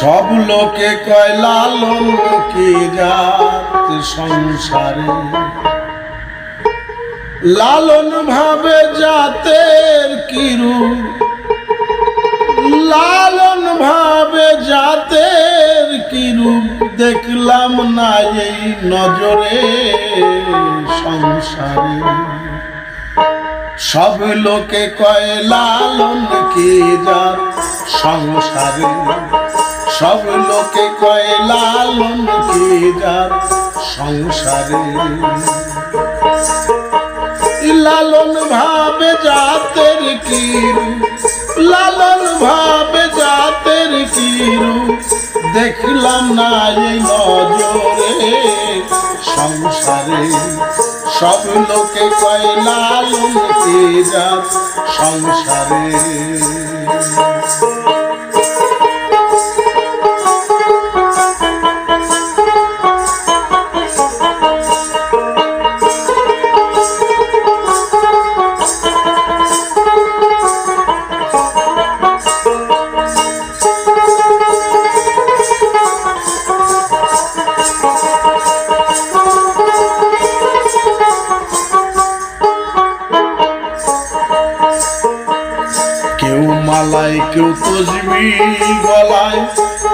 সব লোকে কয় লালন কি জাত সংসারে। লালন ভাবে জাতের কিরু লালন ভাবে জাতের কিরু দেখলাম না এই নজরে সংসারে। সব লোকে কয়, লালন কি জাত সংসারে? সব লোকে কয় লালন সংসারে। লালন ভাবে জাতের কিরু লালন ভাবে জাতের কিরু দেখলাম না নজরে সংসারে। সব লোকে কয়, লালন কি সংসারে। মালায় কেউ তসবি গলায়,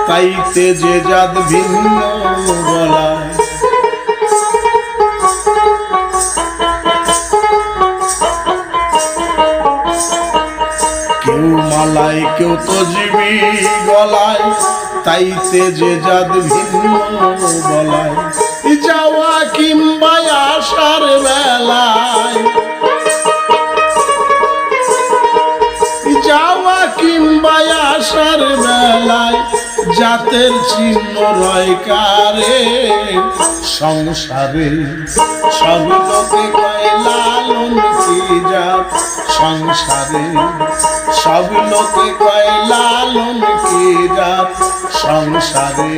তাইতে যে জাত ভিন্ন গলায়। কেউ মালায় কেউ তসবি গলায়, তাইতে যে জাত ভিন্ন গলায়। যাওয়া কিংবা আসার জাতের চিহ্ন রয় কারে সংসারে সবলোকে কয় লালন কি সংসারে সব লোকে কয় লালন কি জাত সংসারে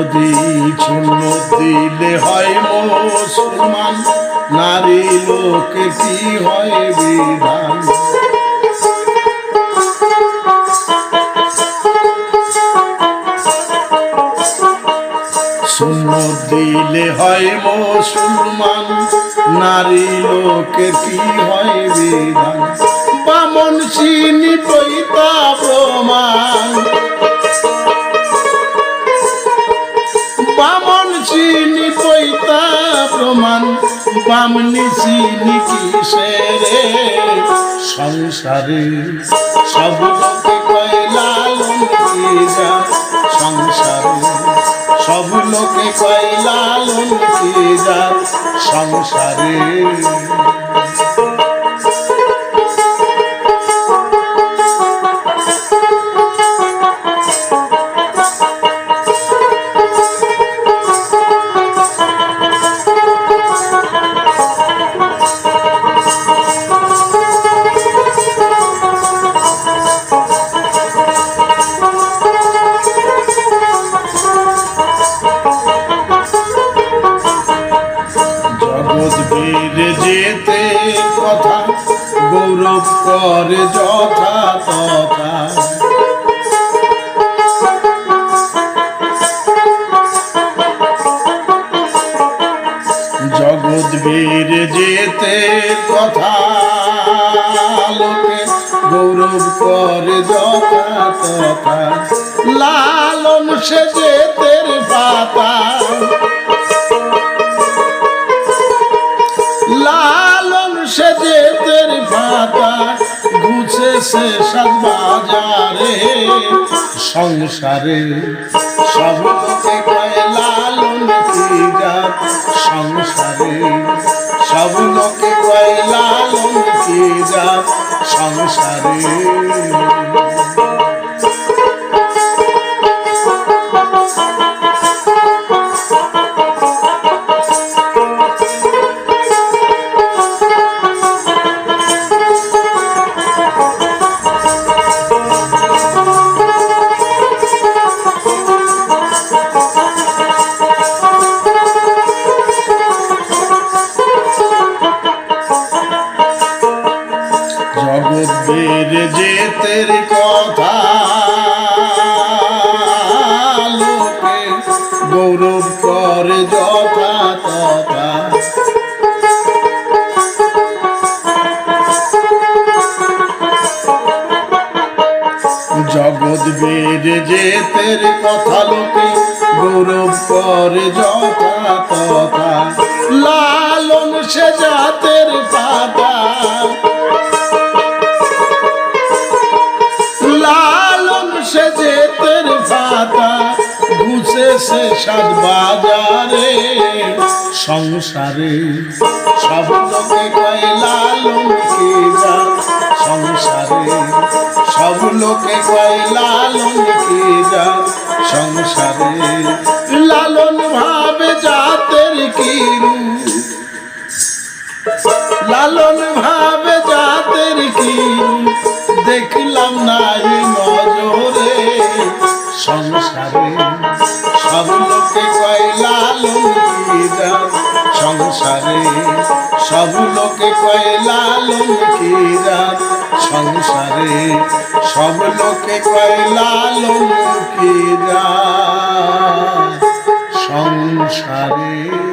যদি চূর্ণ দিলে হয় মুসলমান, নারী লোকে কি হয় বিধান? শূন্য দিলে হয় মুসলমান, নারী লোকে কি হয় বিধান? বামন চিনি পৈতা প্রমাণ। বামনি চিনি কিসেরে সংসারে সব লোকে কয় লালন যা সংসারে সব লোকে কয় লালন যা সংসারে করে যথা তথা জগৎ বীর যেতে কথা, লোকে গৌরব করে যথা তথা লালন সে যেতের পাতা তের ভাতা সব বাজারে। সংসারে সব লালন জাত সংসারে সব লোকে কয় লালন জাত সংসারে কথা। লোকে গৌরব করে যথা তথা জগৎ বেড়ে যেতের কথা লোকে গৌরব করে যথা তথা লালন সে জাতের পাতা। সে সাত বাজারে। সংসারে সব লোকে কয় লালন কি যা সংসারে সব লোকে কয় লালন কি যা সংসারে লালন ভাবে জাতের কি লালন ভাবে জাতের কি দেখলাম নাই সংসারে সব লোকে কয় লালন সংসারে। সব লোকে কয় লালন সংসারে।